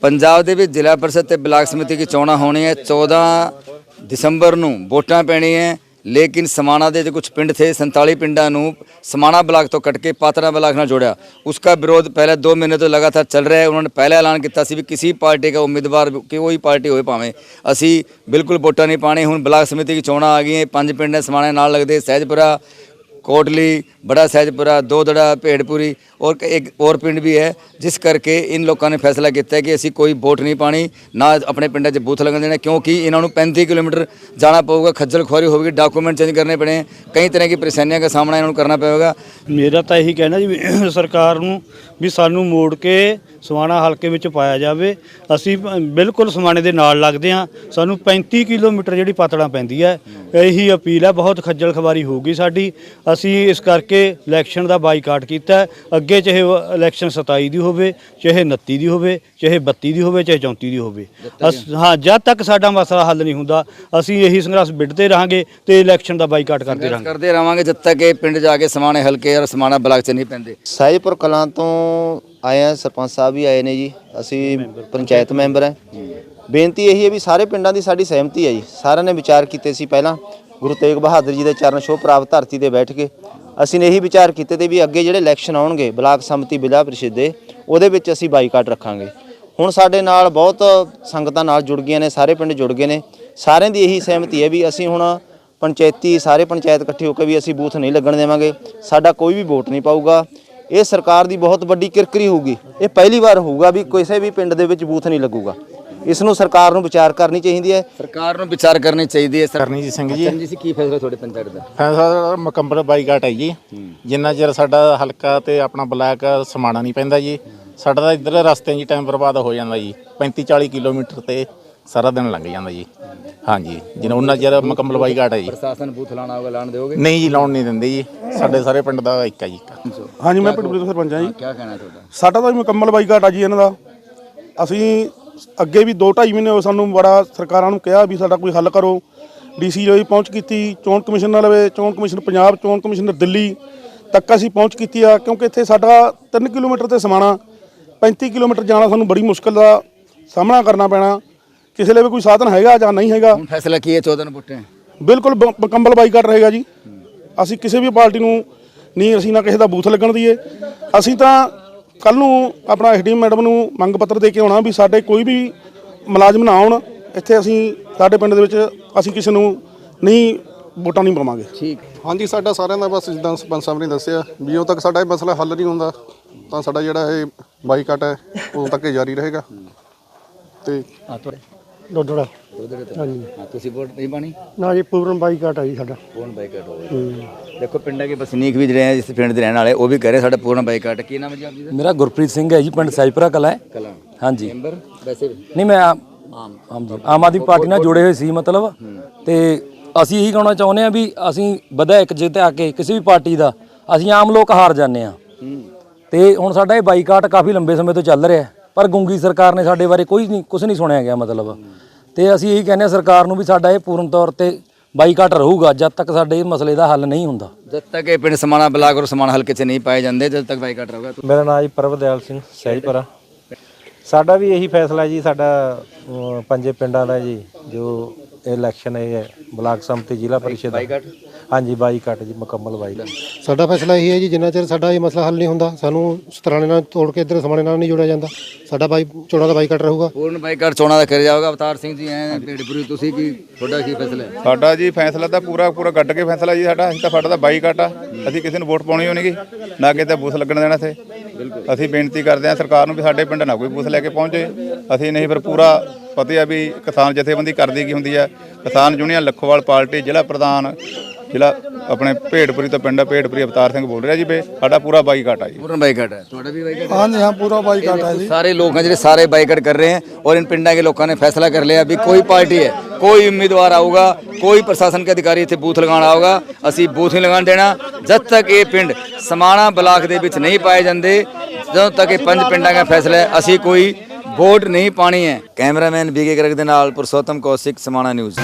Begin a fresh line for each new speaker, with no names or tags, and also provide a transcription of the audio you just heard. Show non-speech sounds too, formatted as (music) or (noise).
ਪੰਜਾਬ ਦੇ ਵਿੱਚ ਜ਼ਿਲ੍ਹਾ ਪਰਿਸ਼ਦ ਤੇ ਬਲਾਕ ਸਮਿਤੀ ਦੀ ਚੋਣਾਂ ਹੋਣੀਆਂ 14 ਦਸੰਬਰ ਨੂੰ ਵੋਟਾਂ ਪੈਣੀਆਂ ਲੇਕਿਨ ਸਮਾਣਾ ਦੇ ਜੋ ਕੁਝ ਪਿੰਡ ਥੇ 47 ਪਿੰਡਾਂ ਨੂੰ ਸਮਾਣਾ ਬਲਾਕ ਤੋਂ ਕੱਟ ਕੇ ਪਾਤਰਾ ਬਲਾਕ ਨਾਲ ਜੋੜਿਆ। ਉਸका ਵਿਰੋਧ ਪਹਿਲੇ 2 ਮਹੀਨੇ ਤੋਂ ਲਗਾਤਾਰ ਚੱਲ ਰਿਹਾ ਹੈ। ਉਹਨਾਂ ਨੇ ਪਹਿਲੇ ਐਲਾਨ ਕੀਤਾ ਸੀ ਵੀ ਕਿਸੇ ਪਾਰਟੀ ਦਾ ਉਮੀਦਵਾਰ ਕੋਈ ਪਾਰਟੀ ਹੋਏ ਭਾਵੇਂ। ਅਸੀਂ ਬਿਲਕੁਲ ਵੋਟਾਂ ਨਹੀਂ ਪਾਣੀ ਹੁਣ ਬਲਾਕ ਸਮਿਤੀ ਦੀ ਚੋਣਾਂ ਆ ਗਈਆਂ। ਪੰਜ ਪਿੰਡ ਨੇ ਸਮਾਣੇ ਨਾਲ ਲੱਗਦੇ। ਸਹਿਜਪੁਰਾ ਕੋਟਲੀ, ਬੜਾ ਸਹਿਜਪੁਰਾ ਦੋਦੜਾ ਭੇੜਪੁਰੀ ਔਰ ਕ- ਇੱਕ ਹੋਰ ਪਿੰਡ ਵੀ ਹੈ, ਜਿਸ ਕਰਕੇ ਇਨ ਲੋਕਾਂ ਨੇ ਫੈਸਲਾ ਕੀਤਾ ਕਿ ਅਸੀਂ ਕੋਈ ਵੋਟ ਨਹੀਂ ਪਾਣੀ, ਨਾ ਆਪਣੇ ਪਿੰਡਾਂ 'ਚ ਬੂਥ ਲੱਗਣ ਦੇਣਾ, ਕਿਉਂਕਿ ਇਹਨਾਂ ਨੂੰ 35 ਕਿਲੋਮੀਟਰ ਜਾਣਾ ਪਊਗਾ, ਖੱਜਲ ਖੁਆਰੀ ਹੋਵੇਗੀ, ਡਾਕੂਮੈਂਟ ਚੇਂਜ ਕਰਨੇ ਪੈਣੇ ਕਈ ਤਰ੍ਹਾਂ ਦੀ ਪਰੇਸ਼ਾਨੀਆਂ ਦਾ ਸਾਹਮਣਾ ਇਹਨਾਂ ਨੂੰ ਕਰਨਾ ਪਵੇਗਾ
ਮੇਰਾ ਤਾਂ ਇਹੀ ਕਹਿਣਾ ਜੀ (clears throat) ਸਰਕਾਰ ਨੂੰ ਵੀ ਸਾਨੂੰ ਮੋੜ ਕੇ ਸਮਾਣਾ ਹਲਕੇ ਵਿੱਚ ਪਾਇਆ ਜਾਵੇ। ਅਸੀਂ ਬਿਲਕੁਲ ਸਮਾਣੇ ਦੇ ਨਾਲ ਲੱਗਦੇ ਹਾਂ। ਸਾਨੂੰ 35 ਕਿਲੋਮੀਟਰ ਜਿਹੜੀ ਪਾਤੜਾ ਪੈਂਦੀ ਹੈ, ਇਹੀ ਅਪੀਲ ਹੈ, ਬਹੁਤ ਖੱਜਲ ਖਵਾਰੀ ਹੋਊਗੀ ਸਾਡੀ। ਅਸੀਂ ਇਸ ਕਰਕੇ ਇਲੈਕਸ਼ਨ ਦਾ ਬਾਈਕਾਟ ਕੀਤਾ। ਅੱਗੇ ਚਾਹੇ ਇਲੈਕਸ਼ਨ 27 ਦੀ ਹੋਵੇ ਚਾਹੇ 29 ਦੀ ਹੋਵੇ ਚਾਹੇ 32 ਦੀ ਹੋਵੇ ਚਾਹੇ 34 ਦੀ ਹੋਵੇ। ਅਸ- ਹਾਂ ਜਦ ਤੱਕ ਸਾਡਾ ਮਸਲਾ ਹੱਲ ਨਹੀਂ ਹੁੰਦਾ ਅਸੀਂ ਇਹੀ ਸੰਘਰਸ਼ ਵਿੱਢਦੇ ਰਹਾਂਗੇ ਤੇ ਇਲੈਕਸ਼ਨ ਦਾ ਬਾਈਕਾਟ ਕਰਦੇ ਰਹਾਂਗੇ।
ਕਰਦੇ ਰਵਾਂਗੇ ਜਦ ਤੱਕ ਇਹ ਪਿੰਡ ਜਾ ਕੇ ਸਮਾਣੇ ਹਲਕੇ ਔਰ ਸਮਾਣਾ ਬਲਾਕ 'ਚ ਨਹੀਂ ਪੈਂਦੇ।
ਸਾਈਪੁਰ ਕਲਾਂ ਤੋਂ ਆਏ ਆ ਸਰਪੰਚ ਸਾਹਿਬ ਵੀ ਆਏ ਨੇ ਜੀ। ਅਸੀਂ ਪੰਚਾਇਤ ਮੈਂਬਰ ਹੈ। ਬੇਨਤੀ ਇਹੀ ਹੈ ਵੀ ਸਾਰੇ ਪਿੰਡਾਂ ਦੀ ਸਾਡੀ ਸਹਿਮਤੀ ਹੈ ਜੀ। ਸਾਰਿਆਂ ਨੇ ਵਿਚਾਰ ਕੀਤੇ ਸੀ ਪਹਿਲਾਂ। ਗੁਰੂ ਤੇਗ ਬਹਾਦਰ ਜੀ ਦੇ ਚਰਨ ਛੋਹ ਪ੍ਰਾਪਤ ਧਰਤੀ ਤੇ ਬੈਠ ਕੇ ਅਸੀਂ ਨੇ ਇਹੀ ਵਿਚਾਰ ਕੀਤੇ ਤੇ ਵੀ ਅੱਗੇ ਜਿਹੜੇ ਇਲੈਕਸ਼ਨ ਆਉਣਗੇ, ਬਲਾਕ ਸੰਮਤੀ ਜ਼ਿਲ੍ਹਾ ਪ੍ਰੀਸ਼ਦ ਦੇ, ਉਹਦੇ ਵਿੱਚ ਅਸੀਂ ਬਾਈਕਾਟ ਰੱਖਾਂਗੇ। ਹੁਣ ਸਾਡੇ ਨਾਲ ਬਹੁਤ ਸੰਗਤਾਂ ਨਾਲ ਜੁੜ ਗਈਆਂ ਨੇ, ਸਾਰੇ ਪਿੰਡ ਜੁੜ ਗਏ ਨੇ। ਸਾਰਿਆਂ ਦੀ ਇਹੀ ਸਹਿਮਤੀ ਹੈ ਵੀ ਅਸੀਂ ਹੁਣ ਪੰਚਾਇਤੀ, ਸਾਰੇ ਪੰਚਾਇਤ ਇਕੱਠੇ ਹੋ ਕੇ ਵੀ ਅਸੀਂ ਬੂਥ ਨਹੀਂ ਲੱਗਣ ਦੇਵਾਂਗੇ। ਸਾਡਾ ਕੋਈ ਵੀ ਵੋਟ ਨਹੀਂ ਪਾਊਗਾ। ਇਹ ਸਰਕਾਰ ਦੀ ਬਹੁਤ ਵੱਡੀ ਕਿਰਕਰੀ ਹੋਊਗੀ। ਇਹ ਪਹਿਲੀ ਵਾਰ ਹੋਊਗਾ ਵੀ ਕਿਸੇ ਵੀ ਪਿੰਡ ਦੇ ਵਿੱਚ ਬੂਥ ਨਹੀਂ ਲੱਗੂਗਾ। ਇਸ ਨੂੰ ਸਰਕਾਰ ਨੂੰ ਵਿਚਾਰ ਕਰਨੀ ਚਾਹੀਦੀ ਹੈ।
ਸਰਕਾਰ ਨੂੰ ਵਿਚਾਰ ਕਰਨੀ ਚਾਹੀਦੀ ਹੈ ਸਰ।
ਕਰਨੀ ਜੀ ਸਿੰਘ ਜੀ।
ਜੀ ਸੀ ਕੀ ਫੈਸਲਾ ਤੁਹਾਡੇ ਪੰਚਾਇਤ ਦਾ?
ਫੈਸਲਾ ਮੁਕੰਮਲ ਬਾਈਕਾਟ ਹੈ ਜੀ। ਜਿੰਨਾ ਚਿਰ ਸਾਡਾ ਹਲਕਾ ਤੇ ਆਪਣਾ ਬਲਾਕ ਸਮਾਣਾ ਨਹੀਂ ਪੈਂਦਾ ਜੀ ਸਾਡਾ ਤਾਂ ਇੱਧਰ ਰਸਤੇ 'ਚ ਹੀ ਟਾਈਮ ਬਰਬਾਦ ਹੋ ਜਾਂਦਾ ਜੀ। 35 40 ਕਿਲੋਮੀਟਰ ਤੇ ਸਾਰਾ ਦਿਨ ਲੰਘ ਜਾਂਦਾ ਜੀ। ਹਾਂਜੀ ਜਿੰਨਾ ਉਹਨਾਂ ਚਿਰ ਮੁਕੰਮਲ ਬਾਈਕਾਟ ਹੈ ਜੀ।
ਪ੍ਰਸ਼ਾਸਨ ਬੂਥ ਲਾਣਾ ਹੋਗਾ ਲਾਣ ਦਿਓਗੇ?
ਨਹੀਂ ਜੀ ਲਾਉਣ ਨਹੀਂ ਦਿੰਦੇ ਜੀ। ਸਾਡੇ ਸਾਰੇ ਪਿੰਡ ਦਾ ਇੱਕ ਹੈ ਜੀ। ਇੱਕ
ਹਾਂਜੀ ਮੈਂ ਪਿੰਡ ਤੋਂ ਸਰਪੰਚ ਹਾਂ ਜੀ।
ਕੀ ਕਹਿਣਾ ਤੁਹਾਡਾ?
ਸਾਡਾ ਤਾਂ ਮੁਕੰਮਲ ਬਾਈਕਾਟ ਆ ਜੀ ਇਹਨਾਂ ਦਾ। ਅਸੀਂ ਅੱਗੇ ਵੀ 2.5 ਮਹੀਨੇ ਹੋਏ ਸਾਨੂੰ ਬੜਾ ਸਰਕਾਰਾਂ ਨੂੰ ਕਿਹਾ ਵੀ ਸਾਡਾ ਕੋਈ ਹੱਲ ਕਰੋ। ਡੀਸੀ ਲਈ ਪਹੁੰਚ ਕੀਤੀ ਚੋਣ ਕਮਿਸ਼ਨ ਨਾਲ ਵੇ ਚੋਣ ਕਮਿਸ਼ਨ ਪੰਜਾਬ ਚੋਣ ਕਮਿਸ਼ਨਰ ਦਿੱਲੀ ਤੱਕ ਅਸੀਂ ਪਹੁੰਚ ਕੀਤੀ ਆ ਕਿਉਂਕਿ ਇੱਥੇ ਸਾਡਾ 3 ਕਿਲੋਮੀਟਰ ਤੇ ਸਮਾਣਾ 35 ਕਿਲੋਮੀਟਰ ਜਾਣਾ ਸਾਨੂੰ ਬੜੀ ਮੁਸ਼ਕਲ ਦਾ ਸਾਹਮਣਾ ਕਰਨਾ ਪੈਣਾ। ਕਿਸੇ ਲਈ ਵੀ ਕੋਈ ਸਾਧਨ ਹੈਗਾ ਜਾਂ ਨਹੀਂ ਹੈਗਾ?
ਹੁਣ ਫੈਸਲਾ ਕੀ ਹੈ 14 ਨੂੰ ਵੋਟਾਂ
ਬਿਲਕੁਲ ਮੁਕੰਮਲ ਬਾਈਕਾਟ ਰਹੇਗਾ ਜੀ। ਅਸੀਂ ਕਿਸੇ ਵੀ ਪਾਰਟੀ ਨੂੰ ਨਹੀਂ ਅਸੀਂ ਨਾ ਕਿਸੇ ਦਾ ਬੂਥ ਲੱਗਣ ਦਈਏ। ਅਸੀਂ ਤਾਂ ਕੱਲ ਨੂੰ ਆਪਣਾ ਐਸਡੀਐਮ ਮੈਡਮ ਨੂੰ ਮੰਗ ਪੱਤਰ ਦੇ ਕੇ ਆਉਣਾ ਵੀ ਸਾਡੇ ਕੋਈ ਵੀ ਮੁਲਾਜ਼ਮ ਨਾ ਆਉਣ ਇੱਥੇ ਅਸੀਂ ਸਾਡੇ ਪਿੰਡ ਦੇ ਵਿੱਚ ਅਸੀਂ ਕਿਸੇ ਨੂੰ ਨਹੀਂ ਵੋਟਾਂ ਨਹੀਂ ਪਾਵਾਂਗੇ।
ਠੀਕ।
ਹਾਂਜੀ ਸਾਡਾ ਸਾਰਿਆਂ ਦਾ ਬਸ ਜਿੱਦਾਂ ਸਰਪੰਚ ਸਾਹਿਬ ਨੇ ਦੱਸਿਆ ਵੀ ਉਦੋਂ ਤੱਕ ਸਾਡਾ ਇਹ ਮਸਲਾ ਹੱਲ ਨਹੀਂ ਹੁੰਦਾ ਤਾਂ ਸਾਡਾ ਜਿਹੜਾ ਇਹ ਬਾਈਕਾਟ ਹੈ ਉਦੋਂ ਤੱਕ ਇਹ ਜਾਰੀ ਰਹੇਗਾ। ਤੇ
ਤੁਹਾਡੇ
ਡੋਡੜਾ।
ਹਾਂ ਤੁਸੀਂ ਵੋਟ ਨਹੀਂ ਪਾਣੀ?
ਨਾ ਜੀ ਪੂਰਨ ਬਾਈਕਾਟ ਆ ਜੀ ਸਾਡਾ।
ਪੂਰਨ ਬਾਈਕਾਟ ਹੋਵੇ ਦੇਖੋ ਪਿੰਡਾਂ ਦੇ ਵਸਨੀਕ ਵੀ ਜਿਹੜੇ ਆ ਜਿਸ ਪਿੰਡ ਦੇ ਰਹਿਣ ਵਾਲੇ ਉਹ ਵੀ ਕਹਿ ਰਹੇ ਸਾਡਾ ਪੂਰਨ ਬਾਈਕਾਟ। ਕੀ ਨਾਮ ਹੈ ਜੀ ਆਪ ਜੀ ਦਾ
ਮੇਰਾ ਗੁਰਪ੍ਰੀਤ ਸਿੰਘ ਹੈ ਜੀ ਪਿੰਡ ਸਾਈਪੁਰਾ ਕਲਾ ਹੈ।
ਕਲਾਂ।
ਹਾਂਜੀ।
ਮੈਂਬਰ? ਵੈਸੇ ਵੀ।
ਨਹੀਂ ਮੈਂ ਆਮ ਆਮ। ਜੀ ਆਮ ਆਦਮੀ ਪਾਰਟੀ ਨਾਲ ਜੁੜੇ ਹੋਏ ਸੀ ਮਤਲਬ। ਤੇ ਅਸੀਂ ਇਹੀ ਕਹਿਣਾ ਚਾਹੁੰਦੇ ਆ ਵੀ ਅਸੀਂ ਵਿਧਾਇਕ ਜਿੱਤੇ ਆ ਕੇ ਕਿਸੇ ਵੀ ਪਾਰਟੀ ਦਾ ਅਸੀਂ ਆਮ ਲੋਕ ਹਾਰ ਜਾਂਦੇ ਆ ਤੇ ਹੁਣ ਸਾਡਾ ਇਹ ਬਾਈਕਾਟ ਕਾਫੀ ਲੰਬੇ ਸਮੇਂ ਤੋਂ ਚੱਲ ਰਿਹਾ ਪਰ ਗੁੰਗੀ ਸਰਕਾਰ ਨੇ ਸਾਡੇ ਬਾਰੇ ਕੋਈ ਨਹੀਂ ਕੁਝ ਨਹੀਂ ਸੁਣਿਆ ਗਿਆ ਮਤਲਬ। ਤੇ ਅਸੀਂ ਇਹੀ ਕਹਿੰਦੇ ਆ ਸਰਕਾਰ ਨੂੰ ਵੀ ਸਾਡਾ ਇਹ ਪੂਰਨ ਤੌਰ ਤੇ ਬਾਈਕਾਟ ਰਹੂਗਾ ਜਦ ਤੱਕ ਸਾਡੇ ਇਹ ਮਸਲੇ ਦਾ ਹੱਲ ਨਹੀਂ ਹੁੰਦਾ।
ਜਦ ਤੱਕ ਇਹ ਪਿੰਡ ਸਮਾਣਾ ਬਲਾਕ ਔਰ ਸਮਾਣਾ ਹਲਕੇ 'ਚ ਨਹੀਂ ਪਾਏ ਜਾਂਦੇ ਜਦ ਤੱਕ ਬਾਈਕਾਟ ਰਹੂਗਾ।
ਮੇਰਾ ਨਾਮ ਜੀ ਪ੍ਰਭਦਿਆਲ ਸਿੰਘ ਸਹਿਜਪੁਰਾ। ਸਾਡਾ ਵੀ ਇਹੀ ਫੈਸਲਾ ਜੀ ਸਾਡਾ ਪੰਜੇ ਪਿੰਡਾਂ ਦਾ ਜੀ ਜੋ ਇਲੈਕਸ਼ਨ ਹੈ ਬਲਾਕ ਸੰਮਤੀ ਜ਼ਿਲ੍ਹਾ ਪਰਿਸ਼ਦ ਬਾਈਕਾਟ ਹਾਂਜੀ ਬਾਈਕਾਟ ਜੀ ਮੁਕੰਮਲ ਬਾਈਕਾਟ
ਸਾਡਾ ਫੈਸਲਾ ਇਹ ਹੈ ਜੀ ਜਿੰਨਾ ਚਿਰ ਸਾਡਾ ਇਹ ਮਸਲਾ ਹੱਲ ਨਹੀਂ ਹੁੰਦਾ ਸਾਨੂੰ ਸਤਰਾਣੇ ਨਾਲ ਤੋੜ ਕੇ ਇੱਧਰ ਸਮਾਣੇ ਨਾਲ ਨਹੀਂ ਜੋੜਿਆ ਜਾਂਦਾ। ਸਾਡਾ ਬਾਈ ਚੋਣਾਂ ਦਾ ਬਾਈਕਾਟ ਰਹੂਗਾ।
ਪੂਰਨ ਬਾਈਕਾਟ ਚੋਣਾਂ ਦਾ ਕਰਿਆ ਜਾਊਗਾ ਅਵਤਾਰ ਸਿੰਘ ਜੀ ਐ ਢੇੜਪੁਰੀ ਤੁਸੀਂ ਕੀ ਤੁਹਾਡਾ ਕੀ ਫੈਸਲਾ ਹੈ?
ਸਾਡਾ ਜੀ ਫੈਸਲਾ ਤਾਂ ਪੂਰਾ ਪੂਰਾ ਗੱਡ ਕੇ ਫੈਸਲਾ ਜੀ ਸਾਡਾ। ਅਸੀਂ ਤਾਂ ਸਾਡਾ ਤਾਂ ਬਾਈਕਾਟ ਆ। ਅਸੀਂ ਕਿਸੇ ਨੂੰ ਵੋਟ ਪਾਉਣੀ ਹੋਣੀਗੀ ਨਾ ਕਿਤੇ ਬੂਥ ਲੱਗਣ ਦੇਣਾ ਇੱਥੇ। ਅਸੀਂ ਬੇਨਤੀ ਕਰਦੇ ਹਾਂ ਸਰਕਾਰ ਨੂੰ ਵੀ ਸਾਡੇ ਪਿੰਡ ਨਾ ਕੋਈ ਬੂਥ ਲੈ ਕੇ ਪਹੁੰਚੇ। ਅਸੀਂ ਨਹੀਂ ਫਿਰ ਪੂਰਾ ਪਤਾ ਆ ਵੀ ਕਿਸਾਨ ਜਥੇਬੰਦੀ ਕਰਦੀ ਕੀ ਹੁੰਦੀ ਆ। ਕਿਸਾਨ ਯੂਨੀਅਨ ਲੱਖੋਵਾਲ ਪਾਰਟੀ ਜ਼ਿਲ੍ਹਾ ਪ੍ਰਧਾਨ ਜ਼ਿਲ੍ਹਾ ਆਪਣੇ ਭੇੜਪੁਰੀ ਤੋਂ ਪਿੰਡ ਭੇੜਪੁਰੀ ਅਵਤਾਰ ਸਿੰਘ ਬੋਲ ਰਿਹਾ ਜੀ ਬੇ ਸਾਡਾ ਪੂਰਾ ਬਾਈਕਾਟ ਆ ਜੀ
पूर्ण बाइकआउट है थोड़ा भी बाइकआउट
हाँ जी हाँ पूरा बाईकाट है जी
सारे लोग हैं जो सारे बाइकआउट कर रहे हैं और इन पिंडा के लोगों ने फैसला कर लिया अभी कोई पार्टी है कोई उम्मीदवार आऊगा कोई प्रशासन के अधिकारी ਇੱਥੇ ਬੂਥ ਲਗਾਉਣ ਆਊਗਾ ਅਸੀਂ ਬੂਥ ਨਹੀਂ ਲਗਾਉਣ ਦੇਣਾ ਜਦ ਤੱਕ ਇਹ ਪਿੰਡ ਸਮਾਣਾ ਬਲਾਕ ਦੇ ਵਿੱਚ ਨਹੀਂ ਪਾਏ ਜਾਂਦੇ ਜਦੋਂ ਤੱਕ ਇਹ ਪੰਜ ਪਿੰਡਾਂ ਦਾ ਫੈਸਲਾ ਹੈ ਅਸੀਂ ਕੋਈ ਵੋਟ ਨਹੀਂ ਪਾਣੀ ਹੈ ਕੈਮਰਾਮੈਨ ਬੀਕੇ ਗਰਗ ਦੇ ਨਾਲ ਪੁਰਸ਼ੋਤਮ ਕੌਸ਼ਿਕ ਸਮਾਣਾ ਨਿਊਜ਼